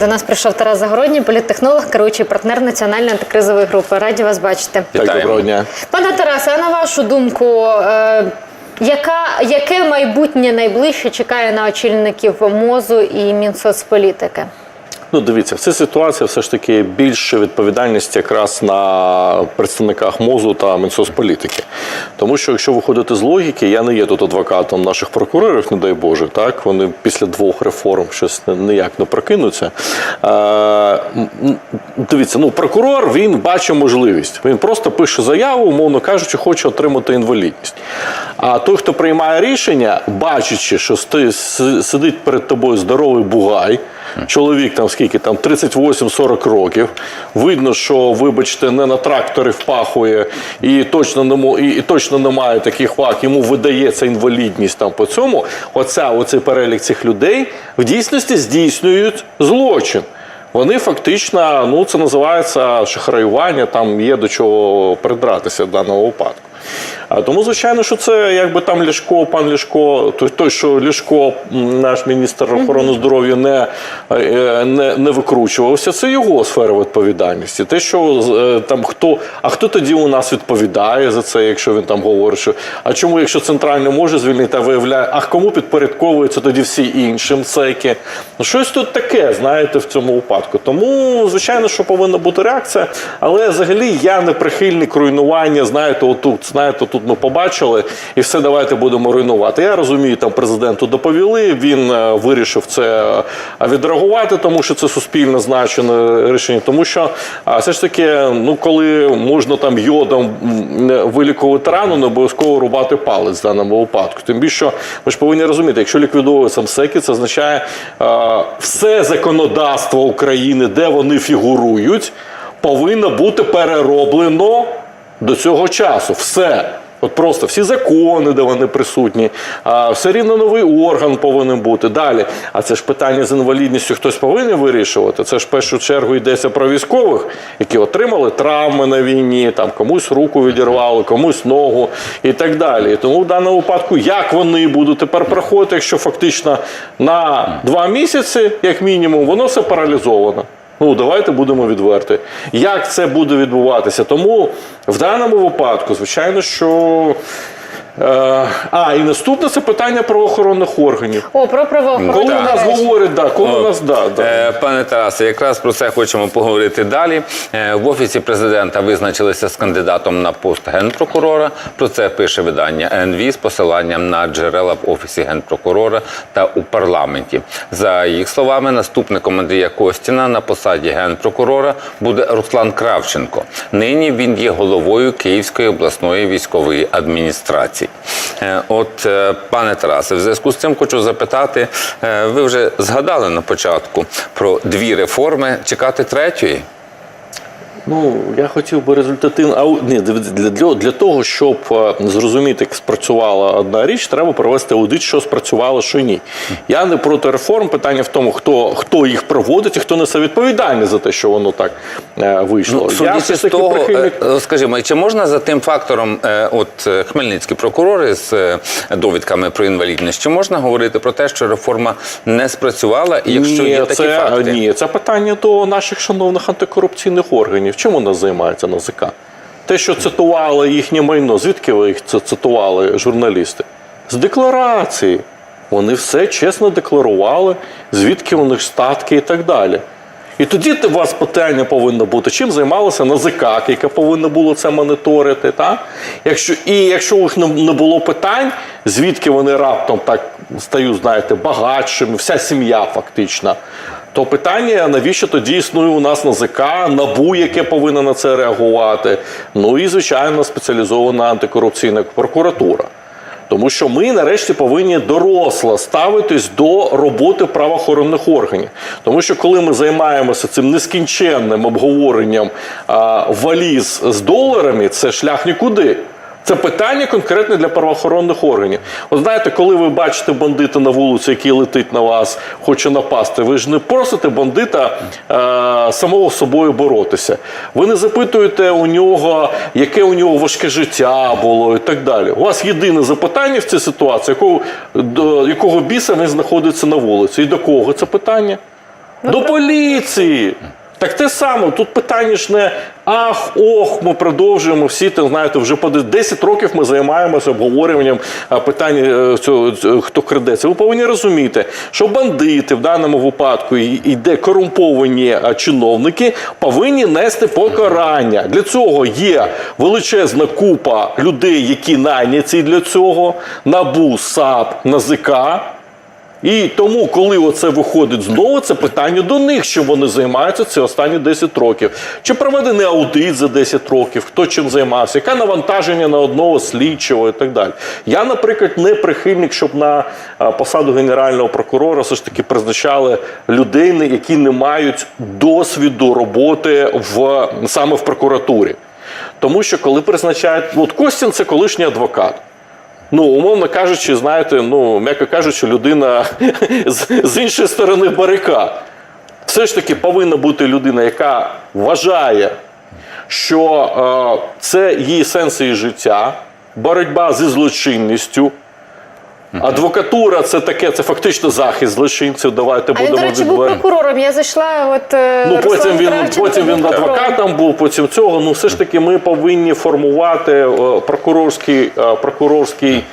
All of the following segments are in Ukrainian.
До нас прийшов Тарас Загородній, політтехнолог, керуючий партнер національної антикризової групи. Раді вас бачити. Так, доброго дня. Пане Тарасе, а на вашу думку, е, яка, яке майбутнє найближче чекає на очільників МОЗу і Мінсоцполітики? Ну, дивіться, в цій ситуації все ж таки більше відповідальність якраз на представниках МОЗу та Мінсоцполітики. Тому що якщо виходити з логіки, я не є тут адвокатом наших прокурорів, не дай Боже, так вони після двох реформ щось ніяк не прокинуться. Е, дивіться, ну прокурор він бачить можливість. Він просто пише заяву, умовно кажучи, хоче отримати інвалідність. А той, хто приймає рішення, бачачи, що сидить перед тобою здоровий бугай. Чоловік там скільки там 38-40 років. Видно, що, вибачте, не на тракторі впахує і точно не і, і точно немає таких ваг. Йому видається інвалідність там по цьому. Оця оцей перелік цих людей в дійсності здійснюють злочин. Вони фактично, ну це називається шахраювання, там є до чого придратися в даному випадку. Тому, звичайно, що це якби там Ляшко, пан Ляшко, той, що Ляшко, наш міністр охорони здоров'я, не, е, не, не викручувався, це його сфера відповідальності. Те, що е, там хто, а хто тоді у нас відповідає за це, якщо він там говорить, що а чому, якщо центральний може звільнити, а виявляє, а кому підпорядковуються тоді всі інші МСЕКи? Ну, щось тут таке, знаєте, в цьому випадку. Тому, звичайно, що повинна бути реакція, але взагалі я не прихильник руйнування. Знаєте, отут, знаєте, тут ми побачили, і все давайте будемо руйнувати. Я розумію, там президенту доповіли. Він е, вирішив це е, відреагувати, тому що це суспільно значене рішення. Тому що все ж таки, ну коли можна там йодом вилікувати рану, не обов'язково рубати палець в даному випадку. Тим більше, ви ж повинні розуміти, якщо ліквідовуються МСЕКи, це означає е, все законодавство України, де вони фігурують, повинно бути перероблено до цього часу. Все. От просто всі закони, де вони присутні, все рівно новий орган повинен бути. Далі. А це ж питання з інвалідністю хтось повинен вирішувати. Це ж в першу чергу йдеться про військових, які отримали травми на війні, там комусь руку відірвали, комусь ногу і так далі. І тому в даному випадку, як вони будуть тепер проходити, якщо фактично на два місяці, як мінімум, воно все паралізовано. Ну, давайте будемо відверти. Як це буде відбуватися? Тому в даному випадку, звичайно, що. Е, а, і наступне це питання правоохоронних органів. О, про правоохоронні Коли у нас мережі. говорять, да, коли у нас да, да. Е, Пане Тарасе, якраз про це хочемо поговорити далі. Е, В офісі президента визначилися з кандидатом на пост генпрокурора. Про це пише видання НВ з посиланням на джерела в офісі генпрокурора та у парламенті. За їх словами, наступником Андрія Костіна на посаді генпрокурора буде Руслан Кравченко. Нині він є головою Київської обласної військової адміністрації. Е, От, е, пане Тарасе, в зв'язку з цим хочу запитати, е, ви вже згадали на початку про дві реформи. Чекати третьої? Ну, я хотів би результативно. А ні, для, для, для того, щоб е, зрозуміти, як спрацювала одна річ, треба провести аудит, що спрацювало, що ні. Я не проти реформ. Питання в тому, хто, хто їх проводить і хто несе відповідальність за те, що воно так е, вийшло. я Судячи з того, прихильник. е, скажімо, чи можна за тим фактором, е, от е, хмельницькі прокурори з е, довідками про інвалідність, чи можна говорити про те, що реформа не спрацювала, якщо є такі це, факти? Ні, це питання до наших шановних антикорупційних органів. Чим у нас займається НАЗК? Те, що цитували їхнє майно, звідки ви їх цитували журналісти? З декларації. Вони все чесно декларували, звідки у них статки і так далі. І тоді у вас питання повинно бути, чим займалося НАЗК, яке повинно було це моніторити. Та? Якщо, і якщо у них не було питань, звідки вони раптом так стають, знаєте, багатшими, вся сім'я фактично. То питання, навіщо тоді існує у нас НАЗК, НАБУ, яке повинно на це реагувати. Ну і, звичайно, спеціалізована антикорупційна прокуратура. Тому що ми нарешті повинні доросло ставитись до роботи правоохоронних органів. Тому що коли ми займаємося цим нескінченним обговоренням а, валіз з доларами, це шлях нікуди. Це питання конкретне для правоохоронних органів. От знаєте, коли ви бачите бандита на вулиці, який летить на вас, хоче напасти, ви ж не просите бандита е, самого собою боротися. Ви не запитуєте у нього, яке у нього важке життя було і так далі. У вас єдине запитання в цій ситуації, якого, до якого біса він знаходиться на вулиці, і до кого це питання? До поліції. Так те саме, тут питання ж не ах, ох, ми продовжуємо всі, там, знаєте, вже по 10 років ми займаємося обговорюванням а, питання е, цього, цього, хто крадеться. Ви повинні розуміти, що бандити в даному випадку і де корумповані чиновники повинні нести покарання. Для цього є величезна купа людей, які найняті для цього, НАБУ, САП, НАЗК. І тому, коли оце виходить знову, це питання до них, що вони займаються ці останні 10 років. Чи проведений аудит за 10 років, хто чим займався, яке навантаження на одного слідчого і так далі. Я, наприклад, не прихильник, щоб на посаду генерального прокурора все ж таки призначали людей, які не мають досвіду роботи в саме в прокуратурі. Тому що коли призначають, от Костін це колишній адвокат. Ну, умовно кажучи, знаєте, ну, м'яко кажучи, людина з, з іншої сторони барика. Все ж таки повинна бути людина, яка вважає, що е, це її сенс її життя, боротьба зі злочинністю. Адвокатура це таке, це фактично захист злочинців. Давайте А він, будемо до речі, був прокурором. Я зайшла, от е, Ну, потім він, потім він адвокатом був, потім цього. Ну, все ж таки, ми повинні формувати е, прокурорський, е, прокурорський,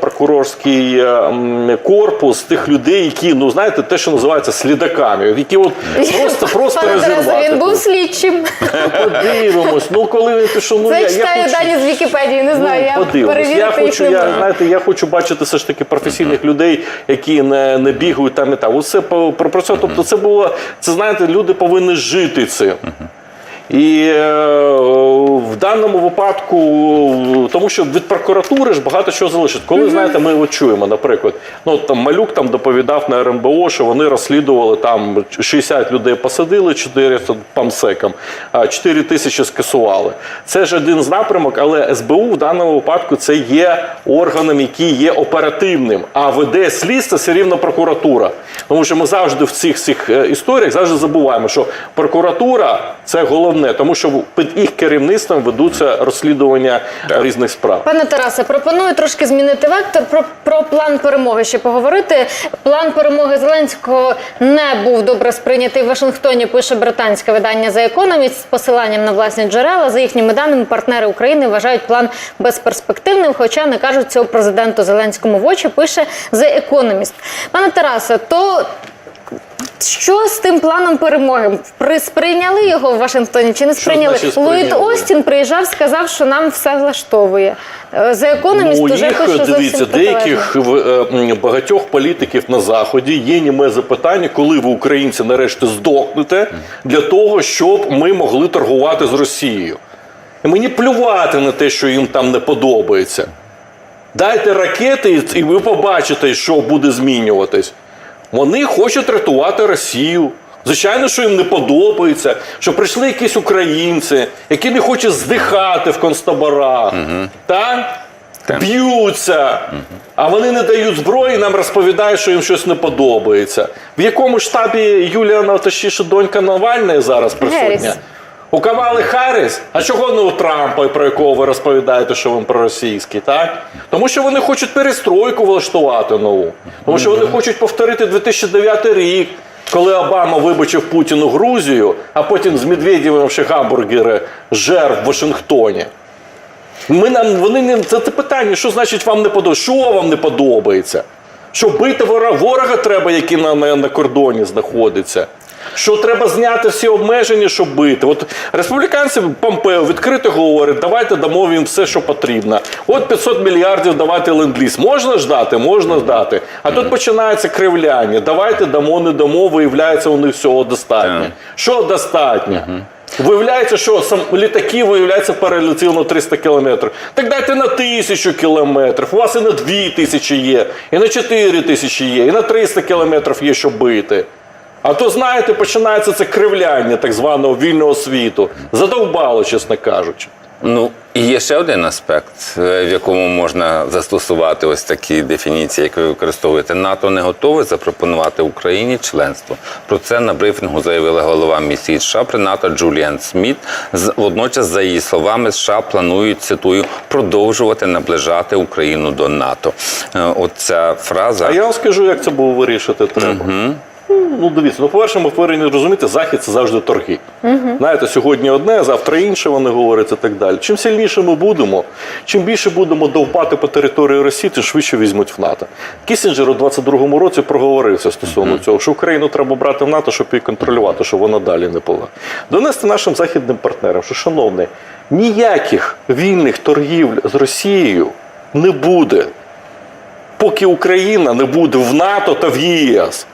прокурорський е, корпус тих людей, які, ну знаєте, те, що називається слідаками, які от просто, просто розірвати. він був слідчим. Ну, подивимось. Ну, коли він пішов, ну Це я, я я хочу... дані з Вікіпедії, не знаю, я Ну, подивимось. перевірити Я їх хочу, не я, знаєте, я хочу бачити все ж таки професійних людей, які не, не бігають там і там. По- про, про це. Тобто, це було, це знаєте, люди повинні жити цим. І е, в даному випадку, тому що від прокуратури ж багато чого залишить. Коли знаєте, ми от чуємо, наприклад, ну там малюк там доповідав на РНБО, що вони розслідували там 60 людей посадили, 400 памсекам, а 4 тисячі скасували. Це ж один з напрямок, але СБУ в даному випадку це є органом, який є оперативним, а веде слідство все рівно прокуратура. Тому що ми завжди в цих цих е, історіях завжди забуваємо, що прокуратура це головне, тому що під їх керівництвом ведуться розслідування різних справ. Пане Тарасе, пропоную трошки змінити вектор про, про план перемоги ще поговорити. План перемоги Зеленського не був добре сприйнятий в Вашингтоні. Пише британське видання The Economist з посиланням на власні джерела. За їхніми даними, партнери України вважають план безперспективним, хоча не кажуть цього президенту Зеленському в очі. Пише The Economist. Пане Тарасе, то що з тим планом перемоги? При сприйняли його в Вашингтоні чи не сприйняли? значить Ллойд сприйняли? Остін приїжджав, сказав, що нам все влаштовує. Е, За економіст Ну, вже їх, пише дивіться, деяких в- е, багатьох політиків на заході є німе запитання, коли ви, українці, нарешті здохнете для того, щоб ми могли торгувати з Росією. І мені плювати на те, що їм там не подобається. Дайте ракети, і- і ви побачите, що буде змінюватись. Вони хочуть рятувати Росію. Звичайно, що їм не подобається, що прийшли якісь українці, які не хочуть здихати в концтаборах. та Б'ються, а вони не дають зброї, нам розповідають, що їм щось не подобається. В якому штабі Юлія Наташіша донька Навальної зараз присутня? У Камали Харріс? А чого не у Трампа, про якого ви розповідаєте, що він проросійський, так? Тому що вони хочуть перестройку влаштувати нову. Тому що вони хочуть повторити 2009 рік, коли Обама вибачив Путіну Грузію, а потім з Медведєвим ще гамбургери жер в Вашингтоні. Ми нам вони не це, це питання, що значить вам не подобається? Що вам не подобається? Що бити ворога треба, який на, на, на кордоні знаходиться. Що треба зняти всі обмеження, щоб бити. От республіканці Помпео відкрито говорять, давайте дамо їм все, що потрібно. От 500 мільярдів давайте ленд-ліз. Можна ждати? Можна ждати. А тут починається кривляння. Давайте дамо, не дамо, виявляється, у них всього достатньо. Що достатньо? Виявляється, що сам літаки виявляється перелетіли на 300 кілометрів. Так дайте на тисячу кілометрів. У вас і на 2 тисячі є, і на 4 тисячі є, і на 300 кілометрів є, що бити. А то, знаєте, починається це кривляння так званого вільного світу. Задовбало, чесно кажучи. Ну, і є ще один аспект, е, в якому можна застосувати ось такі дефініції, які ви використовуєте. НАТО не готове запропонувати Україні членство. Про це на брифінгу заявила голова місії США при НАТО Джуліан Сміт. Водночас, за її словами, США планують цитую продовжувати наближати Україну до НАТО. Е, От ця фраза. А я вам скажу, як це було вирішити треба. Ну, дивіться, ну, по-перше, ми повинні розуміти, захід це завжди торги. Знаєте, сьогодні одне, завтра інше вони говорять і так далі. Чим сильніше ми будемо, чим більше будемо довбати по території Росії, тим швидше візьмуть в НАТО. Кісінджер у 22-му році проговорився стосовно цього, що Україну треба брати в НАТО, щоб її контролювати, щоб вона далі не була. Донести нашим західним партнерам, що, шановний, ніяких вільних торгівель з Росією не буде, поки Україна не буде в НАТО та в ЄС.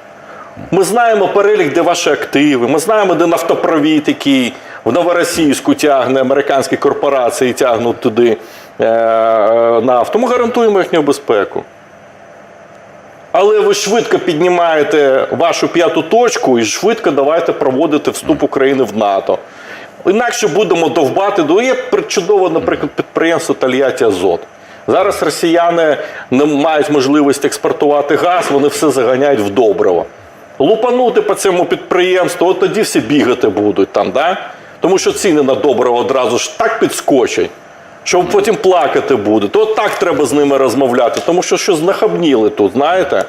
Ми знаємо перелік, де ваші активи. Ми знаємо, де нафтопровід, який в новоросійську тягне американські корпорації тягнуть туди е, е, нафту. Ми гарантуємо їхню безпеку. Але ви швидко піднімаєте вашу п'яту точку і швидко давайте проводити вступ України в НАТО. Інакше будемо довбати. до є чудове, наприклад, підприємство Тольятті Азот. Зараз росіяни не мають можливості експортувати газ, вони все заганяють в добриво. Лупанути по цьому підприємству, от тоді всі бігати будуть там, да? тому що ціни на добриво одразу ж так підскочать, що потім плакати будуть. От так треба з ними розмовляти, тому що щось знахабніли тут, знаєте?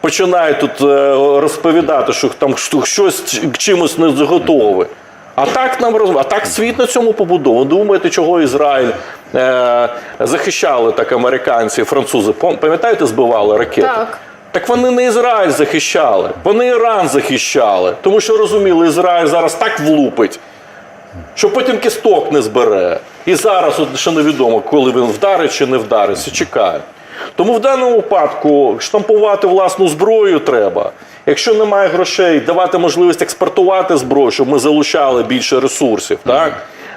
Починають тут е, розповідати, що там щось чимось не готове. А так нам роз... а так світ на цьому побудований. Думаєте, чого Ізраїль е... захищали так американці, французи? Пам- Пам'ятаєте, збивали ракети? Так. Так вони не Ізраїль захищали, вони Іран захищали, тому що розуміли, Ізраїль зараз так влупить, що потім кісток не збере. І зараз от ще невідомо, коли він вдарить чи не вдарить, всі чекають. Тому в даному випадку штампувати власну зброю треба. Якщо немає грошей, давати можливість експортувати зброю, щоб ми залучали більше ресурсів. Так?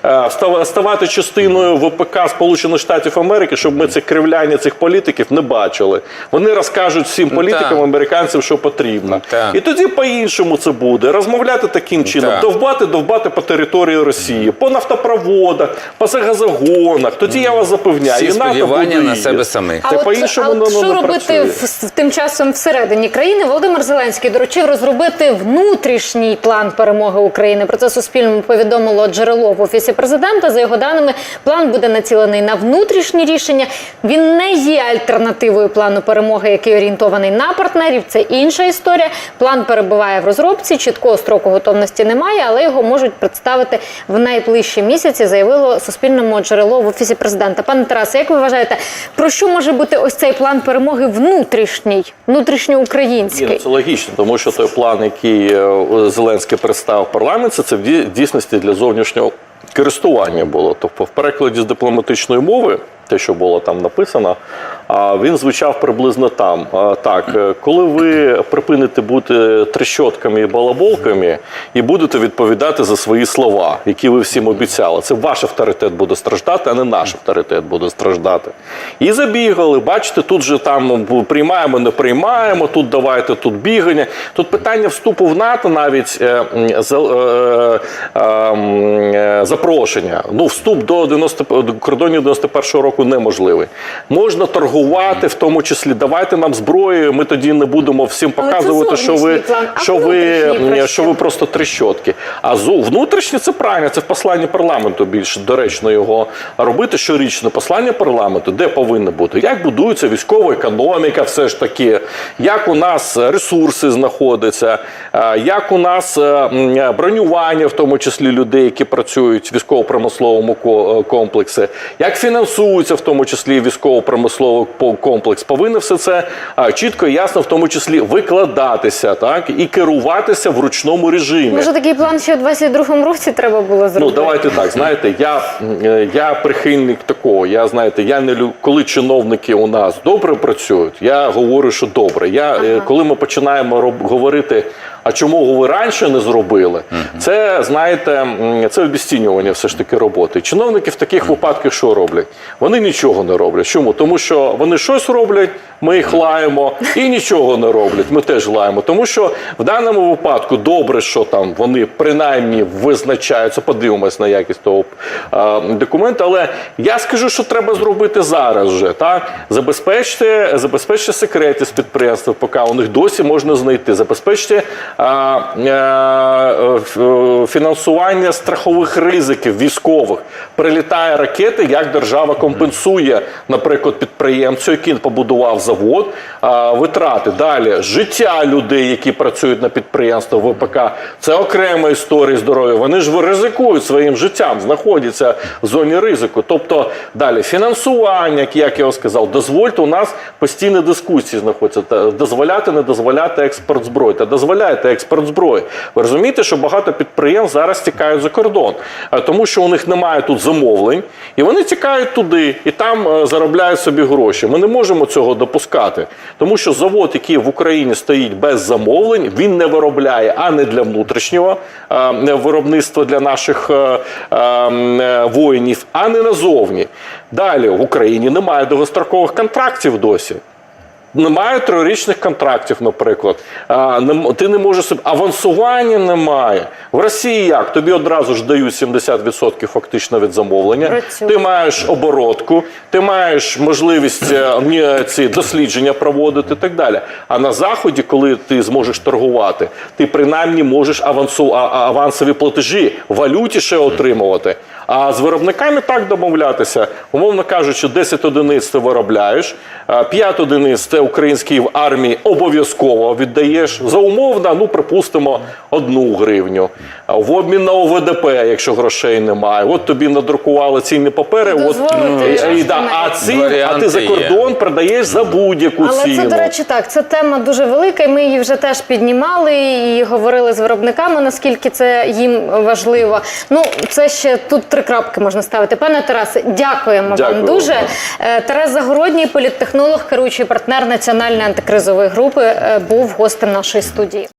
Е, Ставати частиною ВПК Сполучених Штатів Америки, щоб ми це кривляння цих політиків не бачили. Вони розкажуть всім політикам, американцям, що потрібно. І тоді по-іншому це буде. Розмовляти таким чином, довбати, довбати по території Росії, по нафтопроводах, по газогонах. Тоді я вас запевняю, Всі і НАТО буде на себе самих. А Це от, по-іншому а от що робити в, тим часом всередині країни? Володимир Зеленський доручив розробити внутрішній план перемоги України. Про це Суспільному повідомило джерело в офісі президента. За його даними, план буде націлений на внутрішні рішення. Він не є альтернативою плану перемоги, який орієнтований на партнерів. Це інша історія. План перебуває в розробці. Чіткого строку готовності немає, але його можуть представити в найближчі місяці. Заявило Суспільному джерело в офісі президента. Пане Тарасе, як ви вважаєте, про що може бути ось цей план перемоги внутрішній, Ні, ну, це логічно, тому що той план, який е, Зеленський представив в парламенті, це в дійсності для зовнішнього користування було. Тобто, в перекладі з дипломатичної мови, те, що було там написано, він звучав приблизно там. Так, е, коли ви припините бути трещотками і балаболками і будете відповідати за свої слова, які ви всім обіцяли, це ваш авторитет буде страждати, а не наш авторитет буде страждати. І забігали, бачите, тут же там приймаємо, не приймаємо, тут давайте, тут бігання. Тут питання вступу в НАТО навіть е, за- е, е, е, запрошення. Ну, вступ до 90, до кордонів 91-го року неможливий. Можна торгувати, в тому числі давайте нам зброю. Ми тоді не будемо всім показувати, що ви, що ви, що ви просто трещотки. А зо- внутрішнє це правильно, це в посланні парламенту більш доречно його робити щорічне послання парламенту, де повинно бути, як будується військова економіка, все ж таки, як у нас ресурси знаходяться, як у нас е, бронювання, в тому числі людей, які працюють в військово-промисловому е, комплексі, як фінансується в тому числі військово-промисловий комплекс, повинно все це чітко і ясно, в тому числі викладатися, так і керуватися в ручному режимі. Може, такий план ще в 22-му році треба було Ну, зробити? давайте так. Знаєте, я, е, я прихильник такого. Я знаєте, я не лю... коли чиновники у нас добре працюють, я говорю, що добре. Я е, коли ми починаємо роб... говорити, а чому ви раніше не зробили, це знаєте, це обіцінювання все ж таки роботи. Чиновники в таких випадках що роблять? Вони нічого не роблять. Чому? Тому що вони щось роблять, ми їх лаємо, і нічого не роблять. Ми теж лаємо. Тому що в даному випадку добре, що там вони принаймні визначаються. Подивимось на якість того е, документу. Але я скажу, що треба зробити зараз вже. Так забезпечте, забезпечте секретність підприємства, поки у них досі можна знайти. Забезпечте фінансування страхових ризиків військових. Прилітає ракети, як держава компенсує, наприклад, підприємцю, який побудував завод, витрати. Далі життя людей, які працюють на підприємствах ВПК, це окрема історія здоров'я. Вони ж ризикують своїм життям, знаходяться в зоні ризику. Тобто далі фінансування, як я сказав, дозвольте, у нас постійні дискусії знаходяться. Дозволяти, не дозволяти експорт зброї. Та дозволяйте експорт зброї. Ви розумієте, що багато підприємств зараз тікають за кордон, Е, тому що у них немає тут замовлень, і вони тікають туди і там е, заробляють собі гроші. Ми не можемо цього допускати, тому що завод, який в Україні стоїть без замовлень, він не виробляє а не для внутрішнього е, виробництва для наших воїнів, а не назовні. Далі в Україні немає довгострокових контрактів досі. Немає трирічних контрактів, наприклад. А, не- ти не можеш собі авансування немає. В Росії як? Тобі одразу ж дають 70% фактично від замовлення. Працює. Ти маєш оборотку, ти маєш можливість е, ці дослідження проводити і так далі. А на заході, коли ти зможеш торгувати, ти принаймні можеш авансу, авансові платежі в валюті ще отримувати. А з виробниками так домовлятися, умовно кажучи, 10 одиниць ти виробляєш, 5 одиниць ти українській армії обов'язково віддаєш за умовно, ну припустимо, одну гривню. В обмін на ОВДП, якщо грошей немає. От тобі надрукували цінні папери. От, і- трошки і, да, а, ці, а ти за є. кордон продаєш за будь-яку Але ціну. це, до речі, так. Це тема дуже велика, і ми її вже теж піднімали і говорили з виробниками, наскільки це їм важливо. Ну, це ще тут три крапки можна ставити. Пане Тарасе, дякуємо Дякую вам дуже. Е, Тарас Загородній, політтехнолог, керуючий партнер національної антикризової групи, е, був гостем нашої студії.